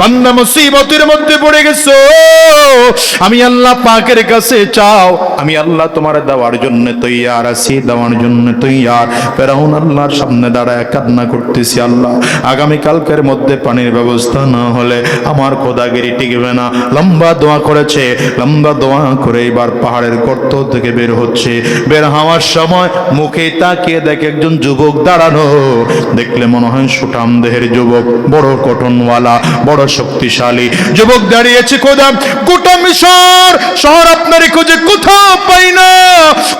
বান্দা মুসিবতের মধ্যে পড়ে গেছো। আমি আল্লাহ পাকের কাছে চাও। আমি আল্লাহ তোমার দেওয়ার জন্য তৈয়ার আছি, দেওয়ার জন্য তৈয়ার। ফেরাউন আল্লাহর সামনে দাঁড়ায় কান্না করতেছি, আল্লাহ, আগামী কালকের মধ্যে পানির ব্যবস্থা না হলে আমার খোদাগিরি টিকবে না। লম্বা দোয়া করেছে, লম্বা দোয়া করে এবার পাহাড়ের গর্ত থেকে বের হচ্ছে। বের হওয়ার সময় মুখে তাকিয়ে দেখে একজন যুবক দাঁড়ানো। দেখলে মনে হয় সুঠাম দেহের যুবক, বড় কটনওয়ালা বড় শক্তিশালী। যুবক দাঁড়িয়েছে কোদাম গোটা মিশর, শহর আপনার খুঁজে কোথাও পাই না।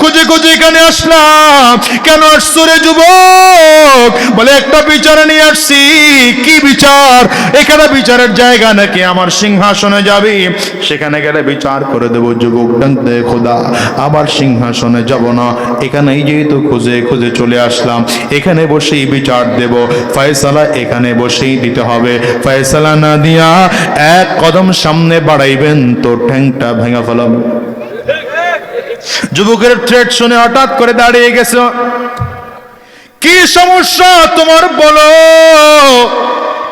খুঁজে খুঁজে এখানে আসলাম। কেন আসছো রে যুবক? বলে, একটা বিচার নিয়ে আসছি। কি বিচার? এখানে বিচারের জায়গা নাকি আমার সিংহাসনে যাবি? সেখানে গেলে বিচার করে দেবো যুবক ডাকতে, খোদা আবার সিংহাসনে যাব না। এখানেই যেহেতু খুঁজে খুঁজে চলে আসলাম, এখানে বসেই বিচার দেব। ফয়সালা এখানে বসেই দিতে হবে। ফয়সালা না দিয়া এক কদম সামনে বাড়াইবেন তো ঠ্যাংটা ভেঙে ফেলাম। যুবকের থ্রেট শুনে হঠাৎ করে দাঁড়িয়ে গেছে। কি সমস্যা তোমার বলো?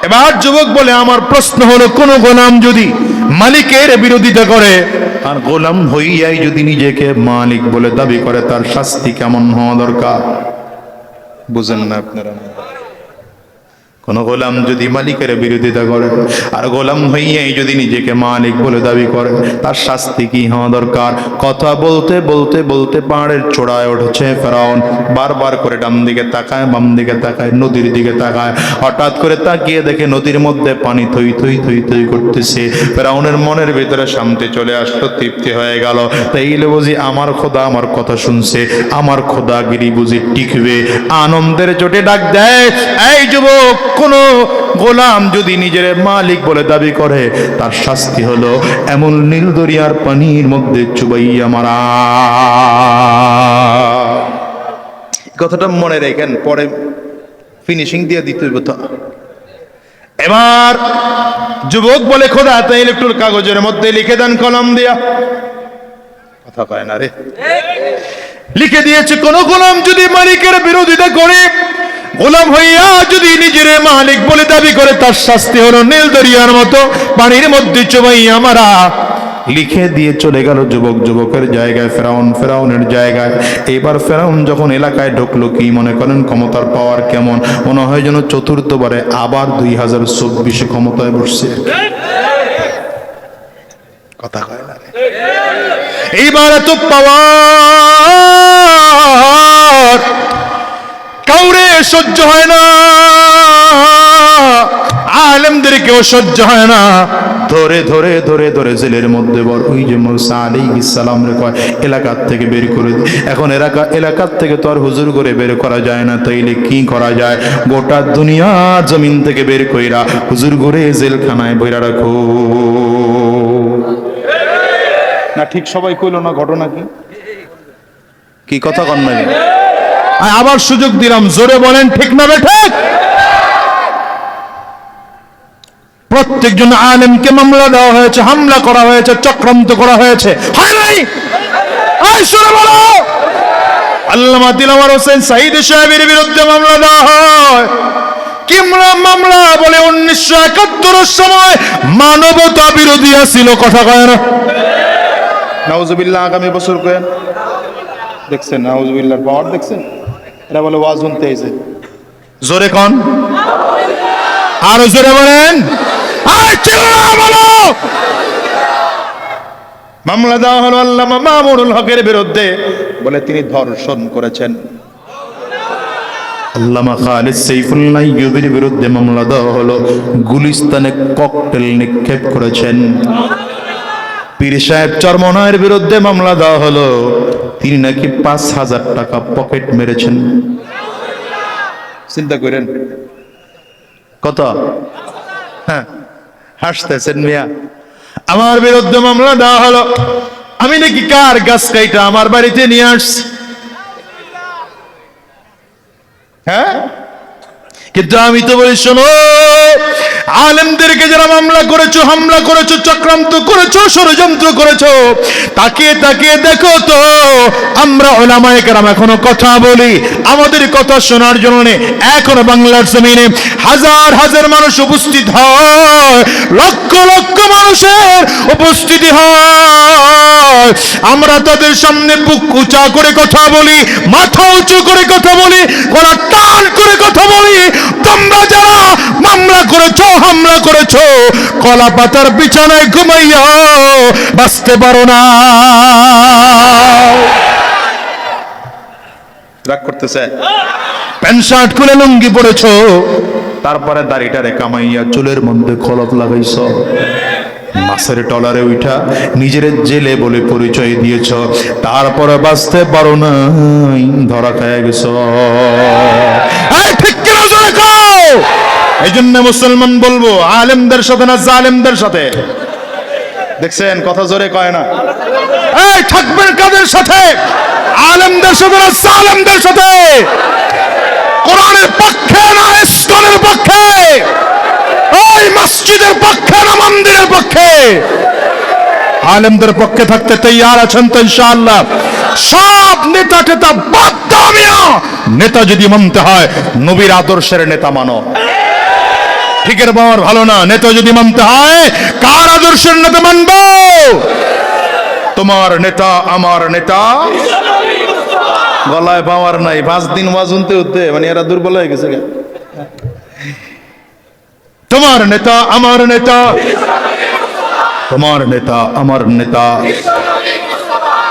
এবার যুবক বলে, আমার প্রশ্ন হলো, কোন গোলাম যদি মালিকের বিরোধিতা করে, আর গোলাম হইয়াই যদি নিজেকে মালিক বলে দাবি করে, তার শাস্তি কেমন হওয়া দরকার? বুঝেন না আপনারা। কোন গোলাম যদি মালিকের বিরোধিতা করে, আর গোলাম হইয়াই যদি নিজেকে মালিক বলে দাবি করে, তার শাস্তি কি হওয়া দরকার? কথা বলতে বলতে বলতে পাহাড়ের চূড়ায় উঠেছে ফেরাউন। বারবার করে ডান দিকে তাকায়, বাম দিকে তাকায়, নদীর দিকে তাকায়। হঠাৎ করে তাকিয়ে দেখে নদীর মধ্যে পানি থই থই থই থই করতেছে। ফেরাউনের মনের ভিতরে শান্তি চলে আসলো, তৃপ্তি হয়ে গেল। তাইলে বুঝি আমার খোদা আমার কথা শুনছে, আমার খোদাগিরি বুঝি টিকবে। আনন্দের চোটে ডাক দেয়, এই যুবক কোন গোলাম যদি নিজের মালিক বলে দাবি করে তার শাস্তি হলো এমন নীল দরিয়ার পানির মধ্যে চুবাইয়া মারা। কথাটা মনে রেখেন পরে ফিনিশিং দিয়ে দিতে তো। এবার যুবক বলে খোদা তাই একটু কাগজের মধ্যে লিখে দেন কলম দিয়া। কথা কয় না রে। লিখে দিয়েছে কোন গোলাম যদি মালিকের বিরোধিতা করে গোলাম হইয়া যদি নিজের মালিক বলে দাবি করে, তার শাস্তি হলো নীল দরিয়ার মতো পানির মধ্যে চুবাইয়া মারা। লিখে দিয়ে চলে গেল যুবক যুবকের জায়গায়, ফেরাউন ফেরাউনের জায়গায়। এবার ফেরাউন যখন এলাকায় ঢুকলো, কি মনে করেন ক্ষমতার পাওয়ার কেমন? মনে হয় যেন চতুর্থবারে আবার দুই হাজার চব্বিশে ক্ষমতায় বসছে। কথা কয় না এইবার এত পাওয়ার কাউরে সহ্য হয় না। আলেমদের কেউ সহ্য হয় না। ধরে ধরে ধরে ধরে জেলের মধ্যে বড় ওই যে মুসা আলী ইসালাম রে কয় এলাকার থেকে বের করে এখন এলাকা এলাকার থেকে তো আর হুজুর করে বের করা যায় না তাইলে কি করা যায়? গোটা দুনিয়া জমিন থেকে বের কইরা হুজুর করে জেলখানায় বইরা রাখো। না ঠিক সবাই কইল না ঘটনা কি? কি কথা কন না আবার সুযোগ দিলাম। জোরে বলেন, ঠিক না ঠিক? প্রত্যেকজন আলেমকে মামলা দেওয়া হয়েছে, হামলা করা হয়েছে, চক্রান্ত করা হয়েছে। হয় নাই? বলো। আল্লামা দিলাওয়ার হোসেন সাইদ সাহেবের বিরুদ্ধে মামলা দেওয়া হয়। কিমরা মামলা বলে উনিশশো একাত্তরের সময় মানবতা বিরোধী ছিল কথা কয় না? নাউজুবিল্লাহ, আগামী বছর কেন দেখছেন, নাউজুবিল্লাহর পাওয়ার দেখছেন? এরা বলে ওয়াজ শুনতে এসে জোরে কন। আরও জোরে বলেন। বলো? মামলা দেওয়া হলো হকের বিরুদ্ধে, বলে তিনি ধর্ষণ করেছেন। আল্লামা খালিদ সাইফুল্লাহ ইউবির বিরুদ্ধে মামলা দেওয়া হলো, গুলিস্তানে ককটেল নিক্ষেপ করেছেন। পীর সাহেব চরমনায়ের বিরুদ্ধে মামলা দেওয়া হলো তিনি নাকি পাঁচ হাজার টাকা পকেট মেরেছেন? চিন্তা করেন। কত? হ্যাঁ হাসতেছেন মিয়া। আমার বিরুদ্ধে মামলা দেওয়া হলো। আমি নাকি কার গাছ কাইটা আমার বাড়িতে নিয়ে আসছি? হ্যাঁ? কিন্তু আমি তো বলি, শোনো, আলেমদেরকে যারা মামলা করেছ, হামলা করেছ, চক্রান্ত করেছ, ষড়যন্ত্র করেছ, তাকে তাকে দেখো তো, আমরা ওলামায়ে কেরাম এখনও কথা বলি, আমাদের কথা শোনার জন্য এখনও বাংলার জমিনে হাজার হাজার মানুষ উপস্থিত হয়, লক্ষ লক্ষ মানুষের উপস্থিতি হয়। আমরা তাদের সামনে বুক উঁচা করে কথা বলি মাথা উঁচু করে কথা বলি গলা টান করে কথা বলি। তোমরা যারা মামলা করেছ হামলা করেছ কলা পাতার বিছানায় ঘুমাইয়া বাঁচতে পারো না। রাগ করতেছে? প্যান্ট শার্ট খুলে লুঙ্গি পড়েছো তারপরে দাড়িটারে কামাইয়া চুলের মধ্যে খলপ লাগাইছ। মাছের টলারে উঠা নিজের জেলে বলে পরিচয় দিয়েছ। তারপরে বাঁচতে পারো না ধরা খায় গেছ। এই জন্য মুসলমান বলব, আলেমদের সাথে না জালেমদের সাথে? দেখছেন, কথা জোরে কয় না? এই, থাকবেন কাদের সাথে? আলেমদের সাথে না জালেমদের সাথে? কোরআনের পক্ষে না ইসলামের পক্ষে? ওই মসজিদের পক্ষে না মন্দিরের পক্ষে? আলেমদের পক্ষে থাকতে তৈয়ার আছেন তো ইনশাআল্লাহ। সব নেতা টেতা বাদ নেতা যদি মানতে হয়, নবীর আদর্শের নেতা মানো। ঠিকের বাবার ভালো না, নেতা যদি মানতে হয়, কার আদর্শের নেতা মানবো? তোমার নেতা, আমার নেতা। গলায় পাওয়ার নাই, পাঁচ দিন ওয়াজ উনতে উঠতে মানে এরা দুর্বল হয়ে গেছে। তোমার নেতা, আমার নেতা। তোমার নেতা, আমার নেতা।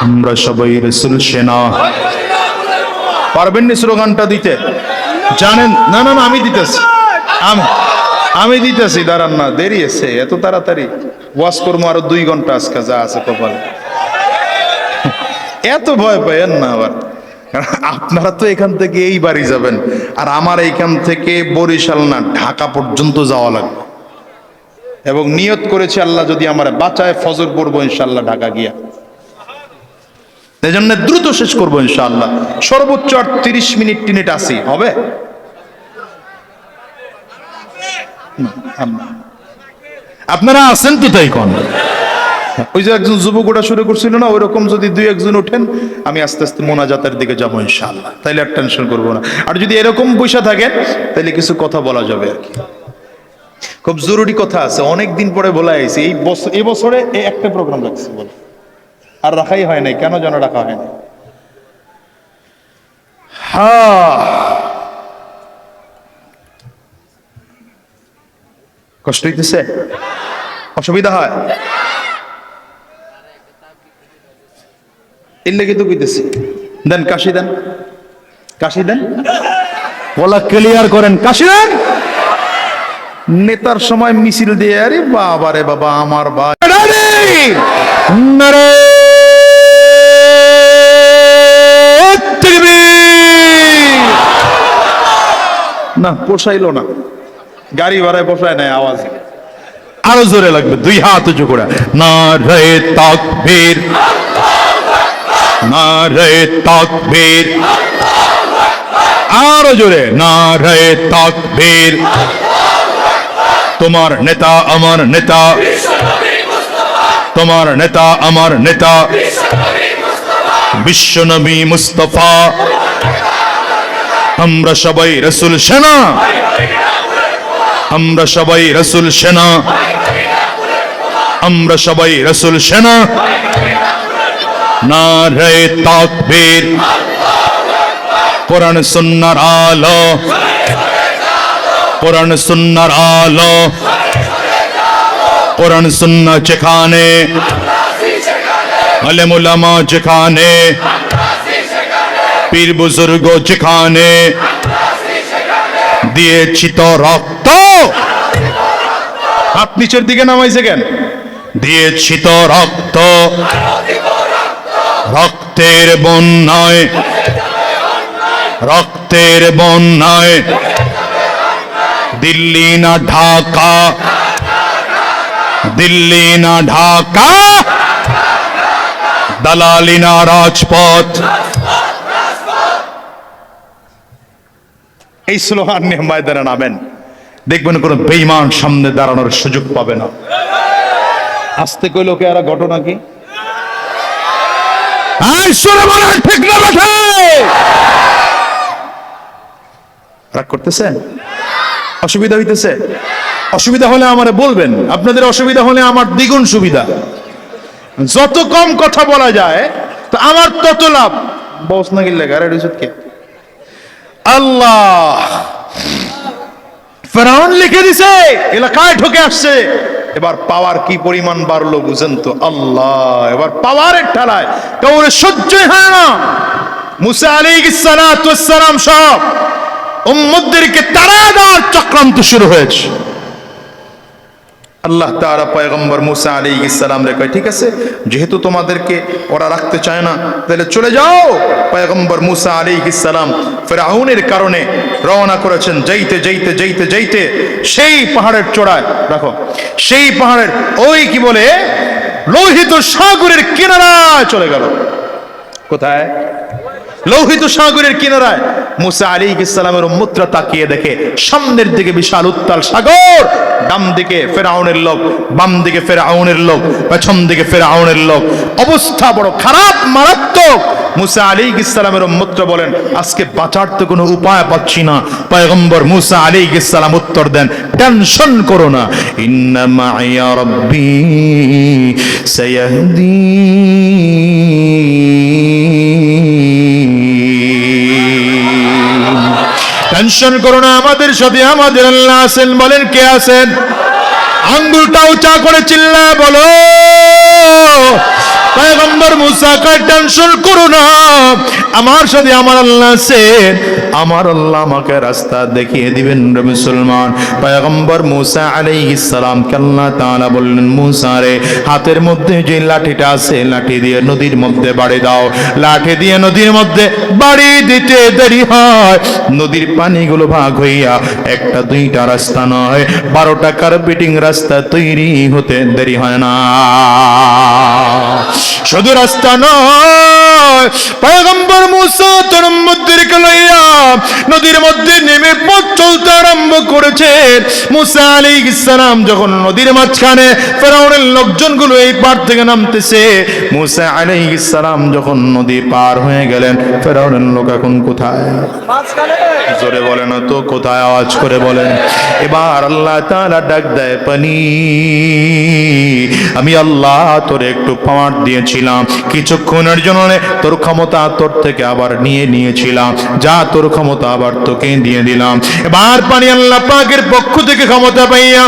আমরা সবাই রসুল সেনা। পারবেন নি স্লোগানটা দিতে? জানেন? না না না, আমি দিতেছি। আমি আমি দিতেছি, দাঁড়ান না, দেরি আছে এত তাড়াতাড়ি। ওয়াশ করব আরও দুই ঘণ্টা আজকে, যা আছে কপালে। এত ভয় পাইয়েন না আবার। আপনারা তো এখান থেকে এই বাড়ি যাবেন, আর আমার এইখান থেকে বরিশাল না, ঢাকা পর্যন্ত যাওয়া লাগবে। এবং নিয়ত করেছে আল্লাহ যদি আমার বাঁচায়, ফজর পড়ব ইনশাল্লাহ ঢাকা গিয়া। এই জন্য দ্রুত শেষ করব ইনশাল্লাহ সর্বোচ্চ আর তিরিশ মিনিট টিনিট আসি হবে। আপনারা আছেন তো তাই কোন ওই যে একজন যুবক ওটা শুরু করছিল না, ওইরকম যদি দুই একজন ওঠেন, আমি আস্তে আস্তে মোনাজাতের দিকে যাব ইনশাআল্লাহ। তাইলে আর টেনশন করব না। আর যদি এরকম পয়সা থাকেন তাহলে কিছু কথা বলা যাবে আর কি। খুব জরুরি কথা আছে অনেক দিন পরে বলা হয়েছে এই বছর এই বছরে এই একটা প্রোগ্রাম রাখছে বলে। আর রাখাই হয় নাই, কেন যেন রাখা হয় না হ্যাঁ কষ্ট হইতেছে? অসুবিধা হয়? এর লেগে তো কইতেছি। দেন কাশি দেন। কাশি দেন। বলা ক্লিয়ার করেন কাশি দেন। নেতার সময় মিছিল দিয়ে আরে বাবা রে বাবা আমার ভাই। না পোষাইলো না। গাড়ি ভাড়ায় পোষায় নাই আওয়াজ। আরও জোরে লাগবে দুই হাত উঁচু করে। না রে তাকবীর। না রে তাকবীর। আরও জোরে না রে তাকবীর। তোমার নেতা আমার নেতা। তোমার নেতা আমার নেতা। বিশ্বনবী মুস্তফা। আমরা সবাই রসুল সেনা। আমরা সবাই রসুল সেনা। আমরা সবাই রসুল সেনা। না রে তাকবীর। কোরআন সুন্নার আলো। কোরআন সুন্নার আলো। কোরআন সুন্না যেখানে। আলেমুলামা যেখানে। পীর বুজুর্গ যেখানে। দিয়েছি তো রক্ত। হাত নিচের দিকে নামাইছে কেন? দিয়েছি তো রক্ত। রক্তের বন্যায় রক্তের বন্যায়, দিল্লি না ঢাকা, দিল্লি না ঢাকা, দালালি না রাজপথ। এই স্লোহান নিয়ে ময়দানে নামেন। দেখবেন কোনো বেইমান সামনে দাঁড়ানোর সুযোগ পাবে না। আসতে কইল কে আর ঘটনা কি? আর সরে বলেন রাগ করতেছেন অসুবিধা হইতেছে? অসুবিধা হলে আমারে বলবেন। আপনাদের অসুবিধা হলে আমার দ্বিগুণ সুবিধা। যত কম কথা বলা যায়, তো আমার তত লাভ। বস না গিল্লে, গাড়ি আল্লাহ! ফেরাউন লিখে দিছে, এলাকায় ঢুকে আসছে। এবার পাওয়ার কি পরিমাণ বাড়লো বুঝেন তো? আল্লাহ, এবার পাওয়ারের ঠেলায়। কাউরে সহ্যই হয় না। মুসা আলী ইসালাম সব উম্মদদেরকে তারা দেওয়ার চক্রান্ত শুরু হয়েছে। আল্লাহ তাআলা পয়গম্বর মুসা আলী ইসালাম রে কয়, ঠিক আছে, যেহেতু তোমাদেরকে ওরা রাখতে চায় না, তাহলে চলে যাও। পয়গম্বর মুসা আলী ইসালাম ফেরাউনের কারণে রওনা করেছেন, যাইতে যাইতে যাইতে যাইতে, সেই পাহাড়ের চড়ায় দেখো, সেই পাহাড়ের ওই কি বলে, লোহিত সাগরের কিনারায় চলে গেল। কোথায়? লোহিত সাগরের কিনারায়। মুসা আলী ইসলামের মুদ্রা তাকিয়ে দেখে, সামনের দিকে বিশাল উত্তাল সাগর ডাম দিকে ফেরাউনের লোক বাম দিকে ফেরাউনের লোক পেছন দিকে ফেরাউনের লোক অবস্থা বড় খারাপ, মারাত্মক। মুসা আলী ইসলামের মুদ্রা বলেন, আজকে বাঁচার তো কোনো উপায় পাচ্ছি না। পয়গম্বর মুসা আলী ইসলাম উত্তর দেন, টেনশন করো না। ইন্নামা ইয়া রব্বি সায়াহদিন টেনশন করো না, আমাদের সাথে আমাদের আল্লাহ আছেন বলেন কে আছেন? আঙ্গুলটা উঁচা করে চিল্লা বলো। পয়গম্বর মুসা টেনশন করো না। আমার সাথে আমার আল্লাহ আছেন আমার আল্লাহ আমাকে রাস্তা দেখিয়ে দিবেন মুসলমান। পয়গম্বর মুসা আলাইহিস সালাম আল্লাহ তাআলা বললেন, মুসা রে, হাতের মধ্যে যে লাঠিটা আছে, লাঠি দিয়ে নদীর মধ্যে বাড়ি দাও। লাঠি দিয়ে নদীর মধ্যে বাড়ি দিতে দেরি হয়। নদীর পানিগুলো ভাগ হইয়া একটা দুইটা রাস্তা নয়, বারোটা কার্পেটিং রাস্তা তৈরি হতে দেরি হয় না। শুধু রাস্তা নয় পয়গম্বর মুসা তোর মধ্যে লইয়া নদীর মধ্যে নেমে পথ চলতে আরম্ভ করেছে মুসা আলী ইসলাম যখন নদীর মাঝখানে ফেরাউনের লোকজনগুলো এই পার থেকে নামতেছে মুসা আলী ইসলাম যখন নদী পার হয়ে গেলেন ফেরাউনের লোক এখন কোথায়? জোরে বলে না তো কোথায় আওয়াজ করে বলেন? এবার আল্লাহ তাআলা ডাক দেয় পানি আমি আল্লাহ তোর একটু পাওয়ার দিয়েছিলাম কিছুক্ষণের জন্য তোর ক্ষমতা তোর থেকে আবার নিয়ে নিয়েছিলাম। যা তোর ক্ষমতা আবার তোকে দিয়ে দিলাম। এবার পানি আল্লাহ পাকের পক্ষ থেকে ক্ষমতা পাইয়া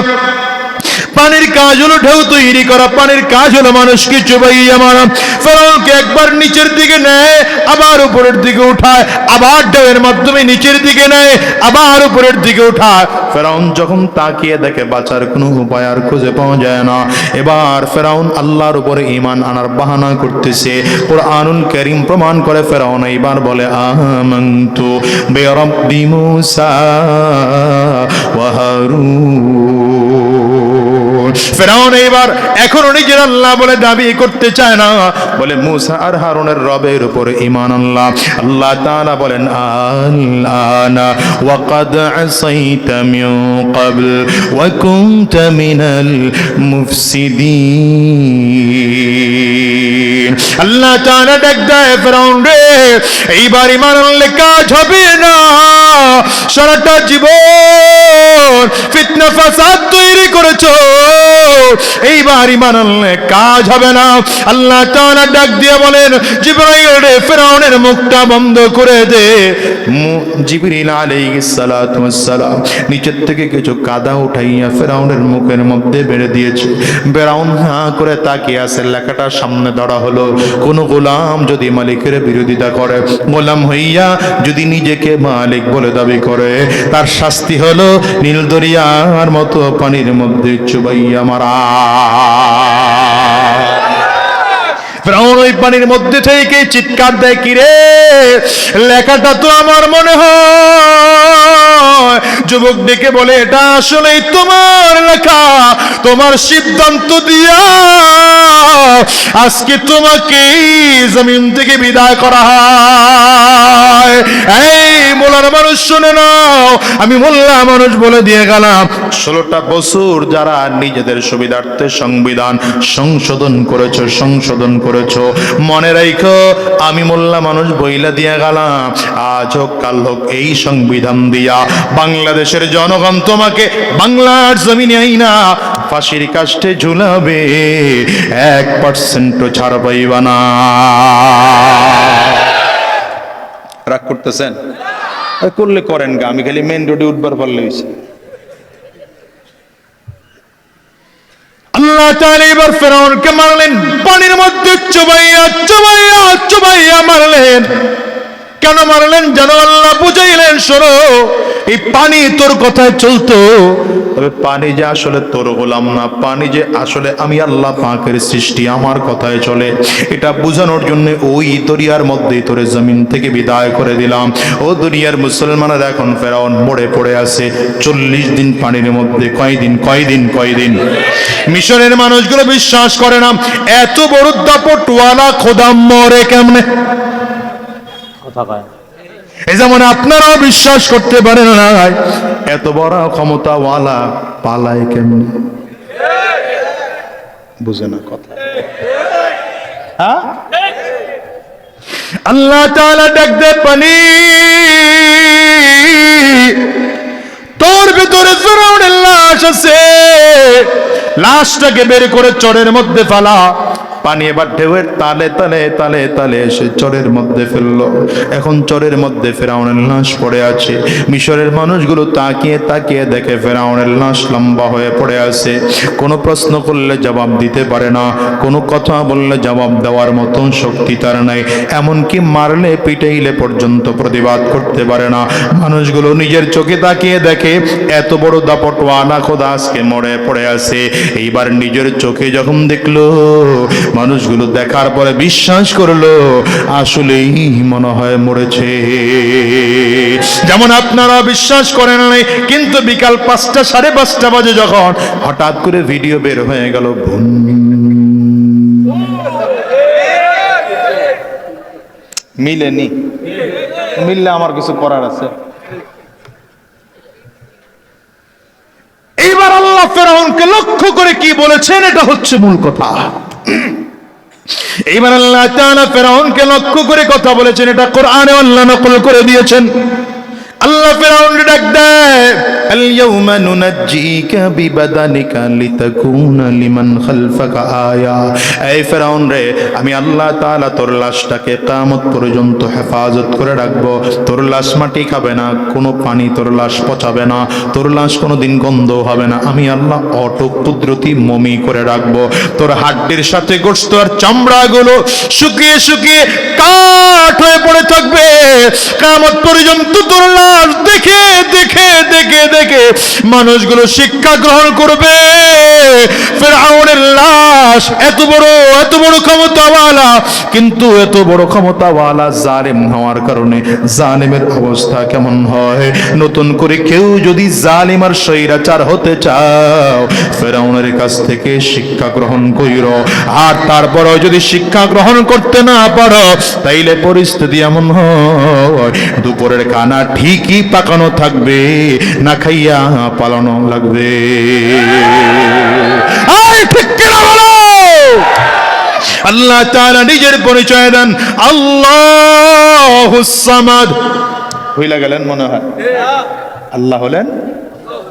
পানির কাজ হলো ঢেউ তৈরি করা, পানির কাজ হলো মানুষকে চুবাইয়া মারা ফেরাউনকে একবার নিচের দিকে নেয়, আবার উপরের দিকে উঠায়, আবার ঢেউয়ের মাধ্যমে নিচের দিকে নেয়, আবার উপরের দিকে উঠায়। ফেরাউন যখন তাকিয়ে দেখে, বাঁচার কোনো উপায় আর খুঁজে পাওয়া যায় না। এবার ফেরাউন আল্লাহর উপরে ইমান আনার বাহানা করতেছে। কোরআনুল করিম প্রমাণ করে, ফেরাউন এইবার বলে, আমান্তু বেরব্বি মুসা ওয়া হারুন। ফেরাউন এইবার এখনও নিজের আল্লাহ বলে দাবি করতে চায় না। বলে, মুসা আর হারুনের রবের উপর ইমান আল্লাহ আল্লাহ তাআলা বলেন, আল্লানা ওয়াকাদ আসাইতা মিন ক্বাবল ওয়া কুনতা মিনাল মুফসিদিন। আল্লাহ তাআলা ডাক দেয়, ফেরাউন রে, এইবার ইমান আনলে কাজ হবে না। সারাটা জীবন ফিতনা ফাসাদ তৈরি করেছ। এইবার ইমান আনলে কাজ হবে না। আল্লাহ তাআলা ডাক দিয়ে বলেন, জিবরাইল রে ফেরাউনের মুখটা বন্ধ করে দে। জিবরিল আলাইহিস সালাতু ওয়াসসালাম নিচের থেকে কিছু কাদা উঠাইয়া ফেরাউনের মুখের মধ্যে বেড়ে দিয়েছে। ফেরাউন হাঁ করে তাকিয়ে আছে, লেখাটা সামনে ধরা হলো। কোন গোলাম যদি মালিকের বিরোধিতা করে, গোলাম হইয়া যদি নিজেকে মালিক বলে দাবি করে। তার শাস্তি হলো নীল দরিয়ার মতো পানির মধ্যে চুবাইয়া মারা। ফেরাউন, ওই পানির মধ্যে থেকে চিৎকার দেয় লেখাটা তো আমার মনে হয়। যুবক ডেকে বলে, এটা আসলেই তোমার লেখা। তোমার সিদ্ধান্ত দিয়া আজকে তোমাকে জমিন থেকে বিদায় করা হয়। মোলার মানুষ শুনে নাও। আমি মোল্লা মানুষ বলে দিয়ে গেলাম। ষোলোটা বছর যারা নিজেদের সুবিধার্থে সংবিধান সংশোধন করেছ সংশোধন করেছ, মনে রাখো আমি মোল্লা মানুষ বইলা দিয়ে গেলাম। আজ হোক, কাল হোক, এই সংবিধান দিয়া বাংলাদেশের জনগণ তোমাকে বাংলার জমিনে আইনা ফাঁসির কাষ্টে ঝুলাবে। এক পার্সেন্টও ছাড় পাইবা না। রাগ করতেছেন? করলে করেন গা, আমি খালি মেন রোডে উঠবার পারলে হয়েছে। আল্লাহ তাআলা এবার ফেরাউনকে মারলেন, পানির মধ্যে চুবাইয়া চুবাইয়া চুবাইয়া মারলেন। কেন মারলেন? জানো আল্লাহ বুঝাইলেন, শোনো। এই পানি তোর কথায় চলতো। তবে পানি যে আসলে তোর গোলাম না পানি যে আসলে আমি আল্লাহ পাকের সৃষ্টি আমার কথায় চলে। এটা বোঝানোর জন্য ওই দরিয়ার মধ্যেই তোরে জমিন থেকে বিদায় করে দিলাম। ও দুনিয়ার মুসলমানেরা এখন ফেরাউন মোড়ে পড়ে আছে। চল্লিশ দিন পানির মধ্যে কয়দিন কয়দিন কয়দিন? মিশরের মানুষগুলো বিশ্বাস করে না এত বড় দাপটওয়ালা খোদাম মরে কেমনে? কথা কয় এই যেমন আপনারাও বিশ্বাস করতে পারেন না, এত বড় ক্ষমতাওয়ালা পালায় কেমনে? বুঝে না কথা। হ্যাঁ? আল্লাহ তাআলা ডাক দে পানি, তোর ভিতরে ফেরাউনের লাশ আছে। লাশটাকে বের করে চরের মধ্যে ফেলা। পানি এবার ঢেউয়ের তালে তালে তালে তালে এসে চরের মধ্যে ফেলল। এখন চরের মধ্যে ফেরাউনের লাশ পড়ে আছে। মিশরের মানুষগুলো তাকিয়ে তাকিয়ে দেখে ফেরাউনের লাশ লম্বা হয়ে পড়ে আছে। কোনো প্রশ্ন করলে জবাব দিতে পারে না। কোনো কথা বললে জবাব দেওয়ার মতন শক্তি তার নাই। এমনকি মারলে, পিটাইলে পর্যন্ত প্রতিবাদ করতে পারে না। মানুষগুলো নিজের চোখে তাকিয়ে দেখে, এত বড় দাপটওয়ালা খোদা আজকে মরে পড়ে আছে। এইবার নিজের চোখে যখন দেখল মানুষগুলো দেখার পরে বিশ্বাস করল আসলেই মনে হয় মরেছে। যেমন আপনারা বিশ্বাস করেন নাই কিন্তু বিকাল পাঁচটা সাড়ে পাঁচটা বাজে যখন হঠাৎ করে ভিডিও বের হয়ে গেল মিলেনি। মিললে আমার কিছু করার আছে। এইবার আল্লাহ ফেরাউনকে লক্ষ্য করে কি বলেছেন এটা হচ্ছে মূল কথা। এইবার আল্লাহ ফেরাউনকে লক্ষ্য করে কথা বলেছেন এটা কোরআনে আল্লাহ নকল করে দিয়েছেন। আল্লাহ ফেরাউন ডাক দেয়। আল-ইয়াউমা নুনাজ্জিকা বিবাদানিকা লিতাকুনা লিমান খালফাকা আয়া। এই ফেরাউন রে, আমি আল্লাহ তাআলা তোর লাশটাকে কিয়ামত পর্যন্ত হেফাজত করে রাখব। তোর লাশ মাটি খাবে না, কোনো পানি তোর লাশ পচাবে না, তোর লাশ গন্ধ হবে না। আমি আল্লাহ অটো কুদরতি মমি করে রাখব। তোর হাড্ডির সাথে গোশত আর চামড়াগুলো শুকিয়ে শুকিয়ে কাঠ হয়ে পড়ে থাকবে। কিয়ামত পর্যন্ত তোর লাশ দেখে দেখে দেখে দেখে মানুষগুলো শিক্ষা গ্রহণ করবে। ফেরাউনের লাশ এত বড় এত বড় ক্ষমতাওয়ালা, কিন্তু এত বড় ক্ষমতাওয়ালা জালেম হওয়ার কারণে জালেমের অবস্থা কেমন হয়? নতুন করে কেউ যদি জালিম আর স্বৈরাচার হতে চাও, ফেরাউনের কাছ থেকে শিক্ষা গ্রহণ কইর। আর তারপরও যদি শিক্ষা গ্রহণ করতে না পারো, তাইলে পরিস্থিতি এমন হয়। দুপুরের খানা ঠিকই পাকানো থাকবে? না খাইয়া পালানো লাগবে। আল্লাহ তারা নিজের পরিচয় দেন। আল্লাহ হইলা গেলেন মনে হয়? আল্লাহ হলেন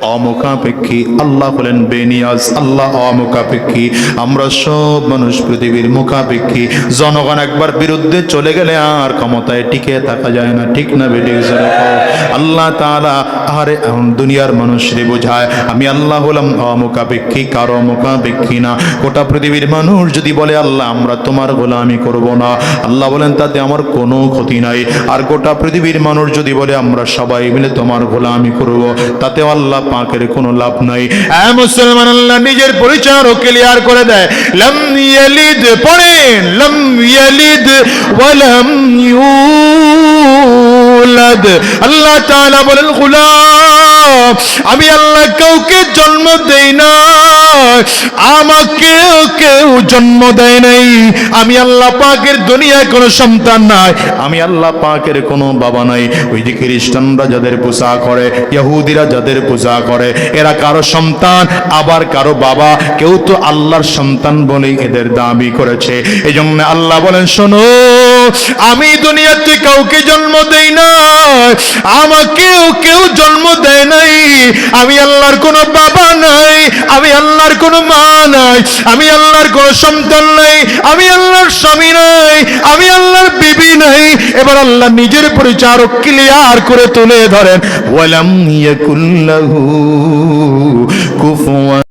অমুখাপেক্ষী। আল্লাহ হলেন বেনিয়াজ, আল্লাহ অমুখাপেক্ষী। আমরা সব মানুষ পৃথিবীর মুখাপেক্ষী। জনগণ একবার বিরুদ্ধে চলে গেলে আর ক্ষমতায় টিকে থাকা যায় না। ঠিক না বেটি? আল্লাহ তাআলা আরে এখন দুনিয়ার মানুষরে বোঝায়, আমি আল্লাহ হলাম অমুখাপেক্ষী, কারও মুখাপেক্ষী না। গোটা পৃথিবীর মানুষ যদি বলে, আল্লাহ, আমরা তোমার গোলামি করব না। আল্লাহ বলেন, তাতে আমার কোনো ক্ষতি নাই। আর গোটা পৃথিবীর মানুষ যদি বলে, আমরা সবাই মিলে তোমার গোলামি করব তাতে আল্লাহ পাকের কোনো লাভ নাই। হ্যাঁ মুসলমান, আল্লাহ নিজের পরিচয় আরও ক্লিয়ার করে দেয়। লম ইয়ালিদ, পড়েন। লম ইয়ালিদ, ওয়ালাম ইউলাদ ইউলাদ আল্লাহ তাআলা বলেন, গোলাম, আমি আল্লাহ কাউকে জন্ম দেই না আমাকেও কেউ জন্ম দেয় নাই। আমি আল্লাহ পাকের দুনিয়ায় কোনো সন্তান নাই, আমি আল্লাহ পাকের কোনো বাবা নাই। ওই যে খ্রিস্টানরা যাদের পূজা করে, ইহুদিরা যাদের পূজা করে, এরা কারও সন্তান, আবার কারও বাবা। কেউ তো আল্লাহর সন্তান বলে এদের দাবি করেছে। এই জন্য আল্লাহ বলেন, শোনো আমি দুনিয়াতে কাউকে জন্ম দেই না আমাকেও কেউ জন্ম দেয় নাই। আমি আল্লাহর কোনো বাবা নাই। আমি আল্লাহর কোনো মা নাই। আমি আল্লাহর কোনো সন্তান নাই। আমি আল্লাহর স্বামী নাই। আমি আল্লাহর বিবি নাই। এবার আল্লাহ নিজের পরিচয় আরও ক্লিয়ার করে তুলে ধরেন। ওয়ালাম ইয়াকুল্লাহু কুফুয়ান